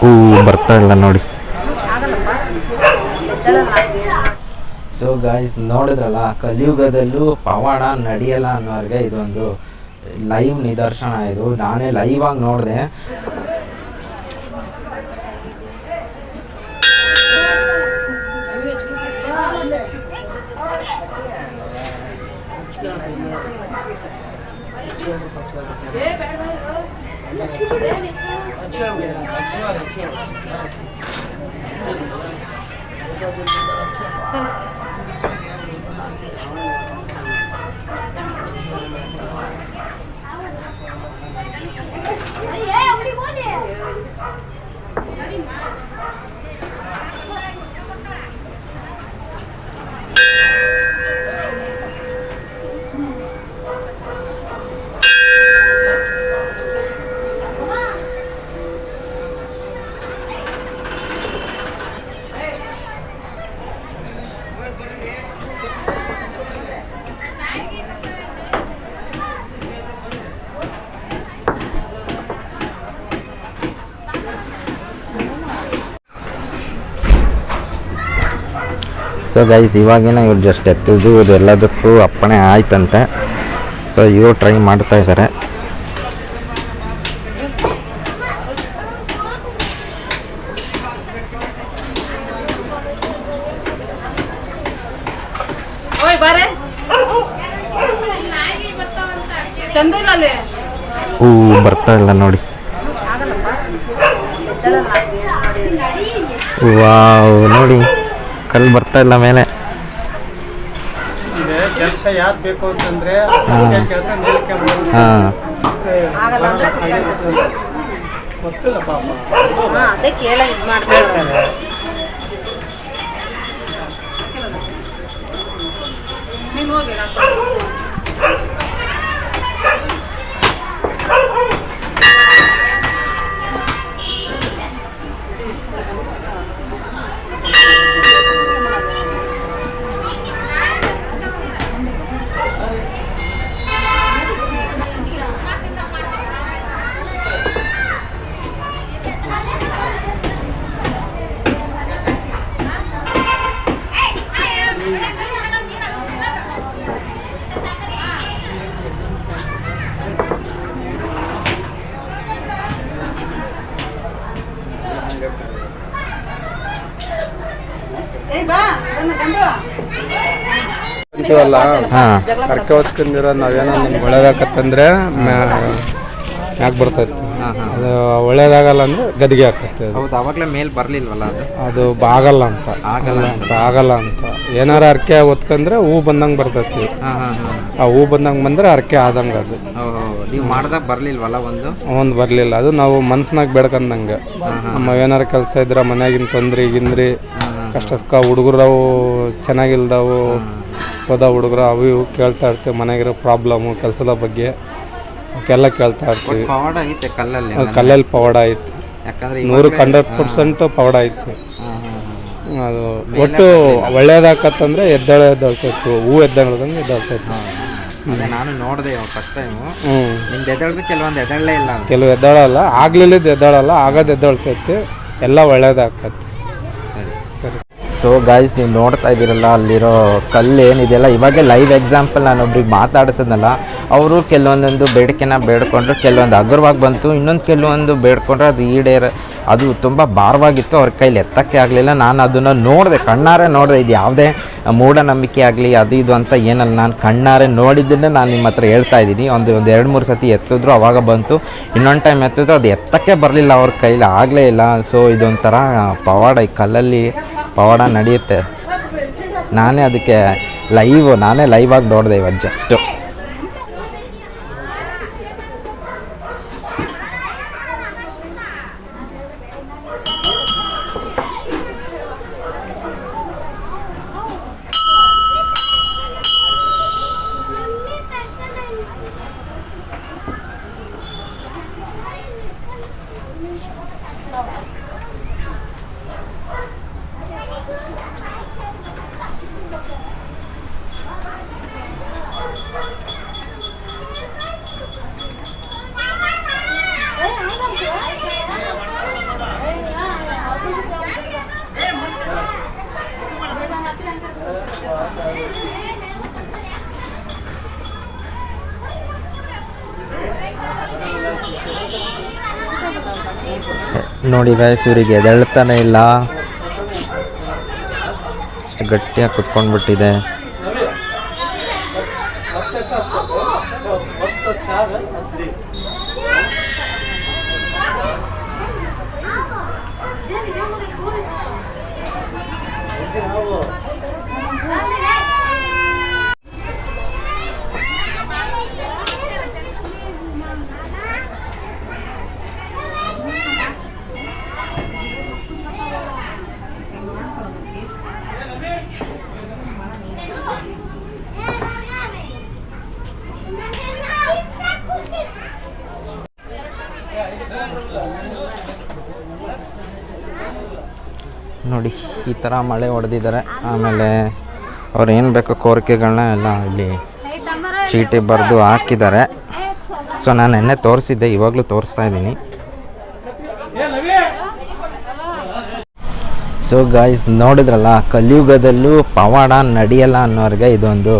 ಹೂ ಬರ್ತಾ ಇಲ್ಲ ನೋಡಿ. ಸೊ ಗಾಯ್ಸ್ ನೋಡಿದ್ರಲ್ಲ ಕಲಿಯುಗದಲ್ಲೂ ಪವಾಡ ನಡೆಯಲ್ಲ ಅನ್ನೋರಿಗೆ ಇದೊಂದು ಲೈವ್ ನಿದರ್ಶನ ಇದು. ನಾನೇ ಲೈವ್ ಆಗಿ ನೋಡಿದೆ. ಸೊ ಗೈಸ್ ಇವಾಗಿನ ಇವ್ರು ಜಸ್ಟ್ ಎತ್ತಿದ್ದು ಇವ್ರು ಎಲ್ಲದಕ್ಕೂ ಅಪ್ಪಣೆ ಆಯ್ತಂತೆ. ಸೊ ಇವರು ಟ್ರೈ ಮಾಡ್ತಾ ಇದ್ದಾರೆ ಹೂ ಬರ್ತಾ ಇಲ್ಲ ನೋಡಿ. ವಾವ್ ನೋಡಿ. ಕಲ್ಲು ಬರ್ತಾ ಇಲ್ಲ ಮೇಲೆ. ಕೆಲಸ ಯಾವ್ದು ಬೇಕು ಅಂತಂದ್ರೆ. ಹಾಂ. ಗೊತ್ತಿಲ್ಲ ಪಾಪ. ಅದೇ ಕೇಳ ಇದು ಮಾಡ್ತಾರೆ ಹಾಂ ಅರ್ಕೆ ಹೊತ್ಕೊಂಡಿರೋ ನಾವೇನೋ ನಮ್ಗೆ ಒಳ್ಳೇದಾಕತ್ತಂದ್ರೆ ಯಾಕೆ ಬರ್ತೈತಿ. ಅದು ಒಳ್ಳೇದಾಗಲ್ಲ ಅಂದ್ರೆ ಗದಿಗೆ ಆಕತ್ತೆ ಹೌದು ಅವಾಗಲೇ ಮೇಲೆ ಬರಲಿಲ್ವಲ್ಲ ಅದು? ಅದು ಆಗಲ್ಲ ಅಂತ. ಆಗಲ್ಲ ಅಂತ. ಆಗಲ್ಲ ಅಂತ. ಏನಾರ ಅರ್ಕೆ ಹೊತ್ಕೊಂಡ್ರೆ ಹೂ ಬಂದಂಗೆ ಬರ್ತೈತಿ. ಹಾಂ ಹಾಂ ಹಾಂ. ಆ ಹೂ ಬಂದಂಗೆ ಬಂದ್ರೆ ಅರ್ಕೆ ಆದಂಗೆ ಅದು. ನೀವು ಮಾಡ್ದಾಗ ಬರಲಿಲ್ವಲ್ಲ ಒಂದು? ಒಂದು ಬರಲಿಲ್ಲ. ಅದು ನಾವು ಮನ್ಸಿನಾಗ ಬೇಡ್ಕೊಂಡಂಗೆ ನಮ್ಮ ಏನಾರ ಕೆಲಸ ಇದ್ರೆ ಮನ್ಯಾಗಿನ ತೊಂದ್ರೆ ಗಿಂದ್ರಿ ಕಷ್ಟ ಸುಖ ಹುಡುಗರು ಚೆನ್ನಾಗಿಲ್ದವು ಹೋದ ಹುಡುಗರು ಅವು ಇವು ಕೇಳ್ತಾ ಇರ್ತೀವಿ ಮನೆಗಿರೋ ಪ್ರಾಬ್ಲಮ್ಮು ಕೆಲಸದ ಬಗ್ಗೆ ಅವಕ್ಕೆಲ್ಲ ಕೇಳ್ತಾ ಇರ್ತೀವಿ. ಪವಾಡ ಐತೆ ಕಲ್ಲಲ್ಲಿ ಕಲ್ಲಲ್ಲಿ ಪವಾಡ ಐತೆ. ಯಾಕಂದ್ರೆ ನೂರಕ್ಕೆ ಹಂಡ್ರೆಡ್ ಪರ್ಸೆಂಟ್ ಪವಾಡ ಐತೆ. ಅದು ಒಟ್ಟು ಒಳ್ಳೇದಾಕತ್ತಂದ್ರೆ ಎದ್ದಾಳೆ ಎದ್ದಳ್ತಾಯಿತ್ತು ಹೂ ಎದ್ದೇಳ್ದಂಗೆ ಎದ್ದೇಳ್ತೈತಿ ಅದೇ ನಾನು ನೋಡಿದೆ ಫಸ್ಟ್ ಟೈಮು ನಿಮ್ದು ಎದ್ದೇಳ್ದು ಕೆಲವೊಂದು ಇಲ್ಲ ಕೆಲವು ಎದ್ದಾಳಲ್ಲ ಆಗ್ಲಿಲ್ಲದ ಎದ್ದಾಳಲ್ಲ ಆಗದ ಎದ್ದೇಳ್ತೈತಿ ಎಲ್ಲ ಒಳ್ಳೇದಾಕತಿ ಸರಿ ಸೊ ಗಾಯ್ಸ್ ನೀವು ನೋಡ್ತಾ ಇದ್ದೀರಲ್ಲ, ಅಲ್ಲಿರೋ ಕಲ್ಲು ಏನಿದೆಯಲ್ಲ ಇವಾಗೆ ಲೈವ್ ಎಕ್ಸಾಂಪಲ್ ನಾನು ಒಬ್ರಿಗೆ ಮಾತಾಡಿಸಿದ್ನಲ್ಲ, ಅವರು ಕೆಲವೊಂದೊಂದು ಬೇಡಿಕೆನ ಬೇಡ್ಕೊಂಡ್ರು, ಕೆಲವೊಂದು ಅಗ್ರವಾಗಿ ಬಂತು, ಇನ್ನೊಂದು ಕೆಲವೊಂದು ಬೇಡ್ಕೊಂಡ್ರೆ, ಅದು ಈಡೇರ, ಅದು ತುಂಬ ಭಾರವಾಗಿತ್ತು, ಅವ್ರ ಕೈಲಿ ಎತ್ತಕ್ಕೆ ಆಗಲಿಲ್ಲ. ನಾನು ಅದನ್ನು ನೋಡಿದೆ, ಕಣ್ಣಾರೆ ನೋಡಿದೆ, ಇದು ಯಾವುದೇ ಮೂಢನಂಬಿಕೆ ಆಗಲಿ, ಅದು ಇದು ಅಂತ ಏನಲ್ಲ. ನಾನು ಕಣ್ಣಾರೆ ನೋಡಿದ್ದನ್ನೇ ನಾನು ನಿಮ್ಮ ಹತ್ರ ಹೇಳ್ತಾ ಇದ್ದೀನಿ. ಒಂದು ಒಂದು ಎರಡು, ಮೂರು ಸತಿ ಎತ್ತಿದ್ರು, ಅವಾಗ ಬಂತು. ಇನ್ನೊಂದು ಟೈಮ್ ಎತ್ತಿದ್ರು, ಅದು ಎತ್ತಕ್ಕೆ ಬರಲಿಲ್ಲ ಅವ್ರ ಕೈಲಿ, ಆಗಲೇ ಇಲ್ಲ. ಸೊ ಇದೊಂಥರ ಪವಾಡ ಈ ಕಲ್ಲಲ್ಲಿ. ಪವಾಡ ನಡೆಯುತ್ತೆ. ನಾನೇ ಅದಕ್ಕೆ ಲೈವ್ ನಾನೇ ಲೈವ್ ಆಗಿ ನೋಡಿದೆ ಇವತ್ತು ಜಸ್ಟು ನೋಡಿ ಗೈಸ್ ಇವರಿಗೆ ಎದಳ್ತಾನೆ ಇಲ್ಲ. ಗಟ್ಟಿಯಾಗಿ ಕುತ್ಕೊಂಡ್ಬಿಟ್ಟಿದೆ. ನೋಡಿ, ಈ ಥರ ಮಳೆ ಹೊಡೆದಿದ್ದಾರೆ ಆಮೇಲೆ ಅವ್ರು ಏನು ಬೇಕೋ ಕೋರಿಕೆಗಳನ್ನ ಎಲ್ಲ ಇಲ್ಲಿ ಚೀಟಿ ಬರೆದು ಹಾಕಿದ್ದಾರೆ. ಸೊ ನಾನು ನೆನ್ನೆ ತೋರಿಸಿದ್ದೆ, ಇವಾಗಲೂ ತೋರಿಸ್ತಾ ಇದ್ದೀನಿ. ಸೊ ಗಾಯ್ಸ್ ನೋಡಿದ್ರಲ್ಲ, ಕಲಿಯುಗದಲ್ಲೂ ಪವಾಡ ನಡೆಯಲ್ಲ ಅನ್ನೋರಿಗೆ ಇದೊಂದು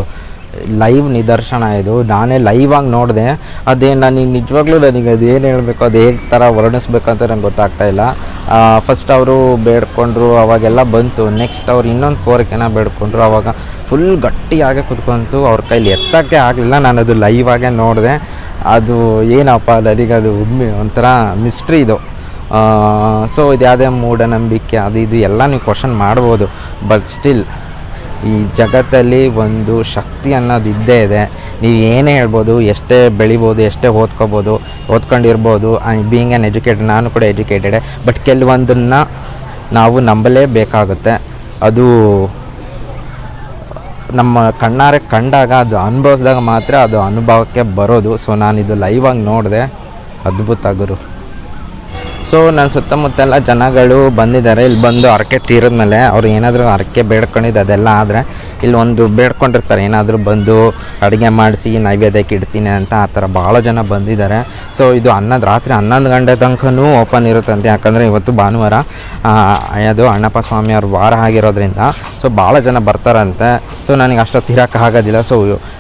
ಲೈವ್ ನಿದರ್ಶನ ಇದು. ನಾನೇ ಲೈವ್ ಆಗಿ ನೋಡಿದೆ. ಅದೇ ನನಗೆ ನಿಜವಾಗ್ಲೂ ನನಗೆ ಅದು ಏನು ಹೇಳಬೇಕು, ಅದು ಹೇಗೆ ಥರ ವರ್ಣಿಸ್ಬೇಕಂತ ನಂಗೆ ಗೊತ್ತಾಗ್ತಾ ಇಲ್ಲ. ಫಸ್ಟ್ ಅವರು ಬೇಡ್ಕೊಂಡ್ರು, ಅವಾಗೆಲ್ಲ ಬಂತು. ನೆಕ್ಸ್ಟ್ ಅವ್ರು ಇನ್ನೊಂದು ಕೋರಿಕೆನ ಬೇಡ್ಕೊಂಡ್ರು. ಅವಾಗ ಫುಲ್ ಗಟ್ಟಿಯಾಗೆ ಕುತ್ಕೊಂತು. ಅವ್ರ ಕೈಲಿ ಎತ್ತಕ್ಕೆ ಆಗಲಿಲ್ಲ. ನಾನು ಅದು ಲೈವ್ ಆಗೇ ನೋಡಿದೆ. ಅದು ಏನಪ್ಪ, ನನಗೆ ಅದು ಒಂಥರ ಮಿಸ್ಟ್ರಿ ಇದು. ಸೊ ಇದು ಯಾವುದೇ ಮೂಢನಂಬಿಕೆ, ಅದು ಇದು ಎಲ್ಲ ನೀವು ಕ್ವಶನ್ ಮಾಡ್ಬೋದು. ಬಟ್ ಸ್ಟಿಲ್ ಈ ಜಗತ್ತಲ್ಲಿ ಒಂದು ಶಕ್ತಿ ಅನ್ನೋದು ಇದ್ದೇ ಇದೆ. ನೀವು ಏನೇ ಹೇಳ್ಬೋದು, ಎಷ್ಟೇ ಬೆಳಿಬೋದು, ಎಷ್ಟೇ ಓದ್ಕೋಬೋದು, ಓದ್ಕೊಂಡಿರ್ಬೋದು ಬೀಯಿಂಗ್ ಆ್ಯನ್ ಎಜುಕೇಟೆಡ್ ನಾನು ಕೂಡ ಎಜುಕೇಟೆಡ್ ಬಟ್ ಕೆಲವೊಂದನ್ನು ನಾವು ನಂಬಲೇಬೇಕಾಗುತ್ತೆ. ಅದು ನಮ್ಮ ಕಣ್ಣಾರೆ ಕಂಡಾಗ ಅದು ಅನುಭವಿಸಿದಾಗ ಮಾತ್ರ ಅದು ಅನುಭವಕ್ಕೆ ಬರೋದು. ಸೊ ನಾನಿದು ಲೈವ್ ಆಗಿ ನೋಡಿದೆ. ಅದ್ಭುತ ಗುರು. ಸೊ ನನ್ನ ಸುತ್ತಮುತ್ತೆಲ್ಲ ಜನಗಳು ಬಂದಿದ್ದಾರೆ. ಇಲ್ಲಿ ಬಂದು ಹರಕೆ ತೀರಿದ್ಮೇಲೆ ಅವ್ರು ಏನಾದರೂ ಹರಕೆ ಬೇಡ್ಕೊಂಡಿದ್ದು ಅದೆಲ್ಲ ಆದರೆ ಇಲ್ಲಿ ಒಂದು ಬೇಡ್ಕೊಂಡಿರ್ತಾರೆ. ಏನಾದರೂ ಬಂದು ಅಡುಗೆ ಮಾಡಿಸಿ ನೈವೇದ್ಯಕ್ಕೆ ಇಡ್ತೀನಿ ಅಂತ ಆ ಥರ ಭಾಳ ಜನ ಬಂದಿದ್ದಾರೆ. ಸೊ ಇದು ಹನ್ನೊಂದು, ರಾತ್ರಿ ಹನ್ನೊಂದು ಗಂಟೆ ತನಕನೂ ಓಪನ್ ಇರುತ್ತಂತೆ. ಯಾಕಂದರೆ ಇವತ್ತು ಭಾನುವಾರ ಅದು ಅಣ್ಣಪ್ಪ ಸ್ವಾಮಿ ಅವ್ರ ವಾರ ಆಗಿರೋದ್ರಿಂದ ಸೊ ಭಾಳ ಜನ ಬರ್ತಾರಂತೆ. ಸೊ ನನಗೆ ಅಷ್ಟೊತ್ತು ಇರೋಕ್ಕಾಗೋದಿಲ್ಲ ಸೊ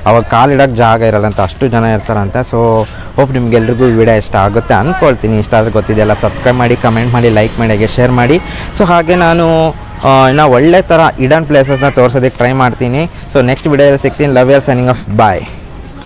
ಅವಾಗ ಕಾಲಿಡೋಕ್ಕೆ ಜಾಗ ಇರಲ್ಲಂತ ಅಷ್ಟು ಜನ ಇರ್ತಾರಂತೆ. ಸೊ ಹೋಪ್ ನಿಮ್ಗೆಲ್ರಿಗೂ ವಿಡಿಯೋ ಇಷ್ಟ ಆಗುತ್ತೆ ಅಂದ್ಕೊಳ್ತೀನಿ ಇಷ್ಟ ಆದರೆ ಗೊತ್ತಿದೆಯಲ್ಲ ಸಬ್ಸ್ಕ್ರೈಬ್ ಮಾಡಿ ಕಮೆಂಟ್ ಮಾಡಿ ಲೈಕ್ ಮಾಡಿ, ಹಾಗೆ ಶೇರ್ ಮಾಡಿ. ಸೊ ಹಾಗೆ ನಾನು ಇನ್ನು ಒಳ್ಳೆ ಥರ ಇಡನ್ ಪ್ಲೇಸಸ್ನ ತೋರಿಸೋದಕ್ಕೆ ಟ್ರೈ ಮಾಡ್ತೀನಿ. ಸೊ ನೆಕ್ಸ್ಟ್ ವಿಡಿಯೋದಲ್ಲಿ ಸಿಗ್ತೀನಿ. Love your signing off bye